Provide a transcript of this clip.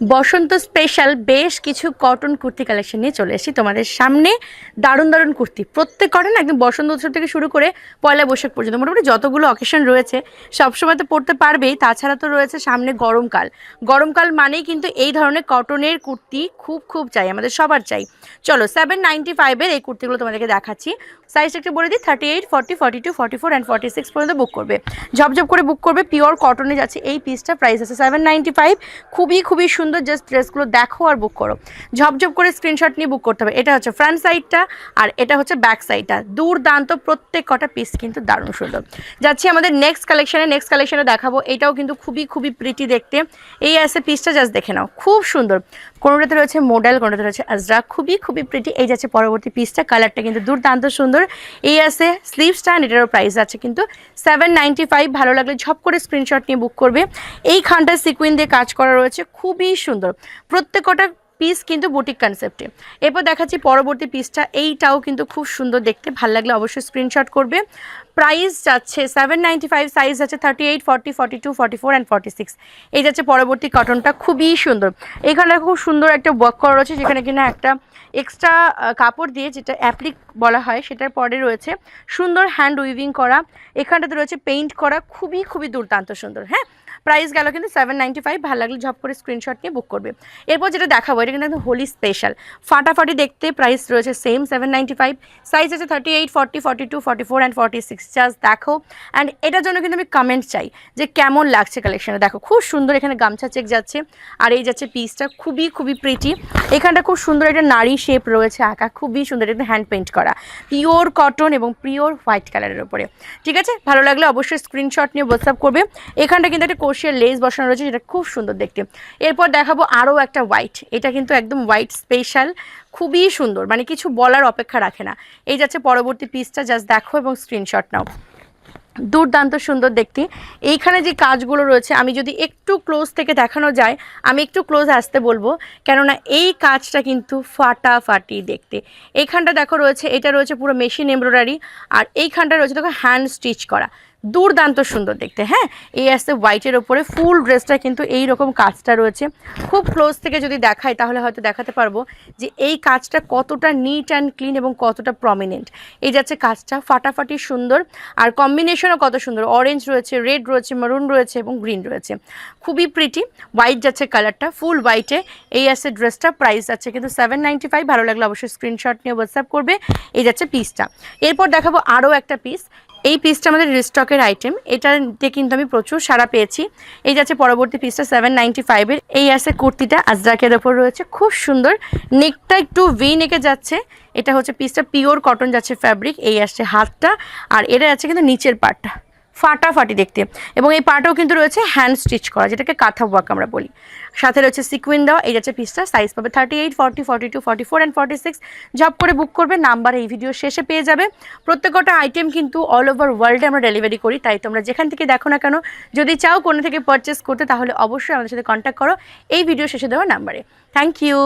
বসন্ত special বেশ কিছু cotton kurti collection নিয়ে চলে এসেছি। তোমাদের সামনে দারুণ দারুণ কুর্তি। প্রত্যেক কটন একদম বসন্ত উৎসব থেকে শুরু করে পয়লা বৈশাখ পর্যন্ত মোটামুটি যতগুলো অকেশন রয়েছে, সবসময় তো পড়তে পারবেই। তাছাড়া তো রয়েছে সামনে গরমকাল। গরমকাল মানেই কিন্তু এই ধরনের কটনের কুর্তি খুব খুব চাই, আমাদের সবার চাই। চলো সেভেন নাইনটি ফাইভের এই কুর্তিগুলো তোমাদেরকে দেখাচ্ছি। সাইজ একটু বলে দিই thirty eight forty forty two forty four and forty six পর্যন্ত বুক করবে। ঝপঝপ করে বুক করবে পিওর কটনে যাচ্ছে, এই পিসটা প্রাইস আছে সেভেন নাইনটি ফাইভ খুবই খুবই সুন্দর জাস্ট ড্রেসগুলো দেখো আর বুক করো। ঝপঝপ করে স্ক্রিনশট নিয়ে বুক করতে হবে। এটা হচ্ছে ফ্রন্ট সাইডটা আর এটা হচ্ছে ব্যাক সাইডটা দুর্দান্ত প্রত্যেক কটা পিস কিন্তু দারুণ সুন্দর। যাচ্ছি আমাদের নেক্সট কালেকশানে নেক্সট কালেকশানে দেখাবো। এটাও কিন্তু খুবই খুবই প্রিটি দেখতে। এই আছে পিসটা জাস্ট দেখে নাও। খুব সুন্দর। কোনোটাতে রয়েছে মডেল কোনোটাতে রয়েছে আজরা খুবই খুবই প্রিটি এই যাচ্ছে পরবর্তী পিসটা কালারটা কিন্তু দুর্দান্ত সুন্দর। এই আছে স্লিভসটা এটারও প্রাইস আছে কিন্তু সেভেন নাইনটি ভালো লাগলে ঝপ করে স্ক্রিনশট নিয়ে বুক করবে। এই খানটা সিকুইন দিয়ে কাজ করা রয়েছে। খুবই সুন্দর। প্রত্যেকটা পিস কিন্তু বুটিক কনসেপ্টে এরপর দেখাচ্ছি পরবর্তী পিসটা এইটাও কিন্তু খুব সুন্দর দেখতে। ভালো লাগলে অবশ্যই স্ক্রিনশট করবে। প্রাইস যাচ্ছে সেভেন ফাইভ সাইজ আছে thirty eight forty forty two forty four and forty six এই যাচ্ছে পরবর্তী কটনটা খুবই সুন্দর। এখানে খুব সুন্দর একটা ওয়ার্ক করা রয়েছে। যেখানে কিনা একটা এক্সট্রা কাপড় দিয়ে যেটা অ্যাপ্লিক বলা হয়, সেটার পরে রয়েছে সুন্দর হ্যান্ড উইভিং করা। এখানটাতে রয়েছে পেইন্ট করা। খুবই খুবই দুর্দান্ত সুন্দর। হ্যাঁ? প্রাইস গেল কিন্তু সেভেন নাইনটি ফাইভ ভালো লাগলে ঝপ করে স্ক্রিনশট নিয়ে বুক করবে। এরপর যেটা দেখাবো, এটা কিন্তু একদম হোলি স্পেশাল ফাটাফাটি দেখতে প্রাইস রয়েছে same seven ninety five size আছে thirty eight forty forty two forty four and forty six just দেখো। অ্যান্ড এটার জন্য কিন্তু আমি কমেন্ট চাই যে কেমন লাগছে কালেকশনে দেখো, খুব সুন্দর এখানে গামছা চেক যাচ্ছে, আর এই যাচ্ছে পিসটা খুবই খুবই প্রিটি এখানটা খুব সুন্দর একটা নারী শেপ রয়েছে আঁকা, খুবই সুন্দর একটা হ্যান্ড পেন্ট করা। পিওর কটন এবং পিওর হোয়াইট কালারের উপরে। ঠিক আছে? ভালো লাগলে অবশ্যই স্ক্রিনশট নিয়ে হোয়াটসঅ্যাপ করবে। এখানটা কিন্তু একটা কোর্সিয়ার লেস বসানো রয়েছে, যেটা খুব সুন্দর দেখতে। এরপর দেখাবো আরও একটা হোয়াইট এটা কিন্তু একদম হোয়াইট স্পেশাল খুবই সুন্দর মানে কিছু বলার অপেক্ষা রাখে না। এই যাচ্ছে পরবর্তী পিসটা জাস্ট দেখো এবং স্ক্রিনশট নাও। দুর্দান্ত সুন্দর দেখতে। এইখানে যে কাজগুলো রয়েছে, আমি যদি একটু ক্লোজ থেকে দেখানো যায়, আমি একটু ক্লোজ আসতে বলব, কেননা এই কাজটা কিন্তু ফাটাফাটি দেখতে। এইখানটা দেখো রয়েছে, এটা রয়েছে পুরো মেশিন এমব্রয়ডারি আর এইখানটা রয়েছে দেখো হ্যান্ড স্টিচ করা। দুর্দান্ত সুন্দর দেখতে হ্যাঁ? এই আসছে হোয়াইটের ওপরে ফুল ড্রেসটা কিন্তু এই রকম কাজটা রয়েছে। খুব ক্লোজ থেকে যদি দেখাই, তাহলে হয়তো দেখাতে পারব যে এই কাজটা কতটা নিট অ্যান্ড ক্লিন এবং কতটা প্রমিনেন্ট এই যাচ্ছে কাজটা, ফাটাফাটি সুন্দর, আর কম্বিনেশনও কত সুন্দর। অরেঞ্জ রয়েছে রেড রয়েছে মারুন রয়েছে এবং গ্রিন রয়েছে। খুবই প্রিটি হোয়াইট যাচ্ছে কালারটা ফুল হোয়াইটে এই আছে ড্রেসটা প্রাইস আছে কিন্তু সেভেন নাইনটি ফাইভ ভালো লাগলে অবশ্যই স্ক্রিনশট নিয়ে হোয়াটসঅ্যাপ করবে। এই যাচ্ছে পিসটা এরপর দেখাবো আরও একটা পিস এই পিসটা আমাদের রিস্টকের আইটেম এটাতে কিন্তু আমি প্রচুর সারা পেয়েছি। এই যাচ্ছে পরবর্তী পিসটা সেভেন নাইনটি ফাইভের এই আছে কুর্তিটা আজরাকের ওপর রয়েছে। খুব সুন্দর। নেকটা একটু ভি নেকে যাচ্ছে। এটা হচ্ছে পিসটা পিওর কটন যাচ্ছে ফ্যাব্রিক এই আসছে হাতটা। আর এটা যাচ্ছে কিন্তু নিচের পার্টটা ফাটাফাটি দেখতে। এবং এই পাটাও কিন্তু রয়েছে হ্যান্ড স্টিচ করা, যেটাকে কাঁথা ওয়ার্ক আমরা বলি। সাথে রয়েছে সিকুইন দেওয়া, এই যাচ্ছে পিসটা সাইজ পাবে thirty eight forty forty two forty four and forty six job করে বুক করবে নাম্বার এই ভিডিও শেষে পেয়ে যাবে। প্রত্যেকটা আইটেম কিন্তু অল ওভার ওয়ার্ল্ডে আমরা ডেলিভারি করি, তাই তোমরা যেখান থেকে দেখো না কেন, যদি চাও কোনো থেকে পারচেস করতে, তাহলে অবশ্যই আমাদের সাথে কন্ট্যাক্ট করো। এই ভিডিও শেষে দেওয়া নাম্বারে থ্যাংক ইউ